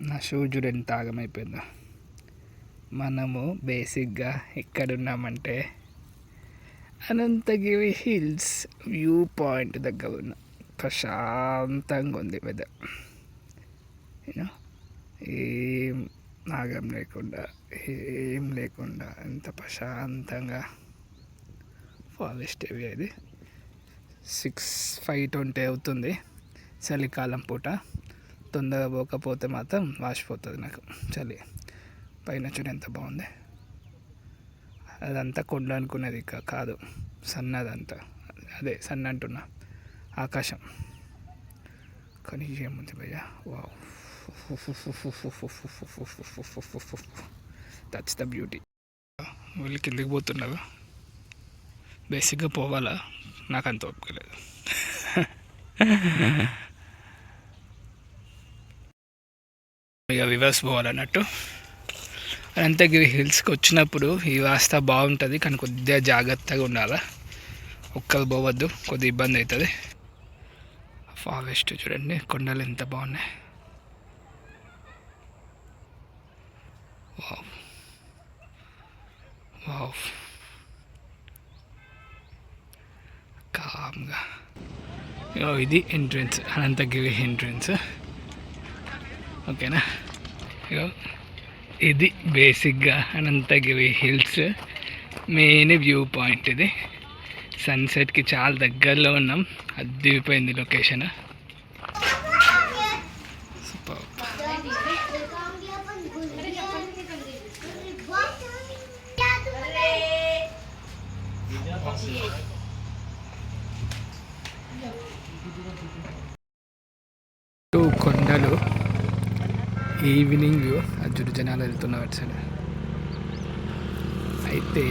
నా షూ చూడండి తాగమైపోయిందో? మనము బేసిక్గా ఎక్కడున్నామంటే అనంతగిరి హిల్స్ వ్యూ పాయింట్ దగ్గర ఉన్నాం ప్రశాంతంగా ఉంది వెదర్ యూనో ఏం నాగం లేకుండా ఏం లేకుండా ఎంత ప్రశాంతంగా. ఫారెస్ట్ ఏరియా ఇది. సిక్స్ ఫైవ్ ట్వంటీ అవుతుంది చలికాలం పూట. తొందరగా పోకపోతే మాత్రం వాసిపోతుంది నాకు. చలి. పైన చూడు ఎంత బాగుంది. అదంతా కొండ అనుకునేది ఇక కాదు. సన్నదంతా. అదే సన్న అంటున్నా. ఆకాశం. కానీ ఏముంది భయ్య? వావ్. దట్స్ ద బ్యూటీ వీళ్ళు కిందికి పోతున్నారు? బేసిక్గా పోవాలా? నాకు అంత ఒప్పుకోలేదు రివర్స్ పోవాలన్నట్టు అనంతగిరి హిల్స్కి వచ్చినప్పుడు ఈ వాస్త బాగుంటుంది కానీ కొద్దిగా జాగ్రత్తగా ఉండాలి? ఒక్కరు పోవద్దు కొద్దిగా ఇబ్బంది అవుతుంది. ఫారెస్ట్ చూడండి కొండలు ఎంత బాగున్నాయి. వావ్ వావ్ కామ్గా ఇది ఎంట్రన్స్ అనంతగిరి ఎంట్రన్స్ ఓకేనా సో ఇది బేసిక్గా Anantagiri hills main view point ఇది. సన్సెట్కి చాలా దగ్గరలో ఉన్నాం. అద్దిపోయింది లొకేషన్. కొండలు. Evening view. జనాలు వెళ్తున్నారు అటు సైడ్. అయితే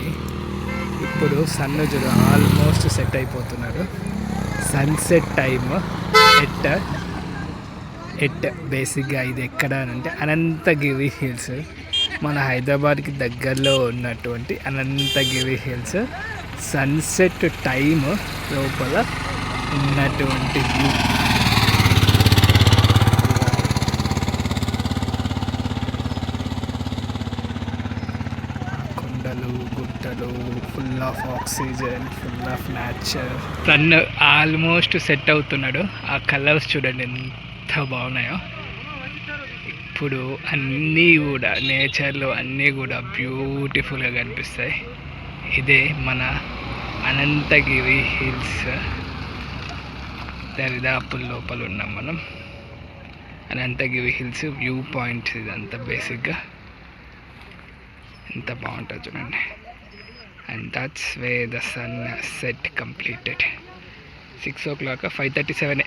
ఇప్పుడు సన్ చూడు ఆల్మోస్ట్ సెట్ అయిపోతున్నారు సన్సెట్ టైమ్ ఎట్ ఎట్ బేసిక్గా ఇది ఎక్కడ అని అంటే అనంతగిరి హిల్స్. మన హైదరాబాద్కి దగ్గరలో ఉన్నటువంటి అనంతగిరి హిల్స్. సన్సెట్ టైమ్ లోపల ఉన్నటువంటి వ్యూ కొండలు గుట్టలు full of oxygen full of nature sun almost set అవుతున్నాడు. ఆ కలర్స్ చూడండి ఎంత బాగున్నాయో. ఇప్పుడు అన్నీ కూడా నేచర్లో అన్నీ కూడా బ్యూటిఫుల్గా కనిపిస్తాయి. ఇదే మన అనంతగిరి హిల్స్ దరిదాపుల లోపల ఉన్నాం మనం. అనంతగిరి హిల్స్ వ్యూ పాయింట్ ఇదంతా బేసిక్గా ఎంత బాగుంటుంది చూడండి. And that's way the sun set completed six o'clock five thirty seven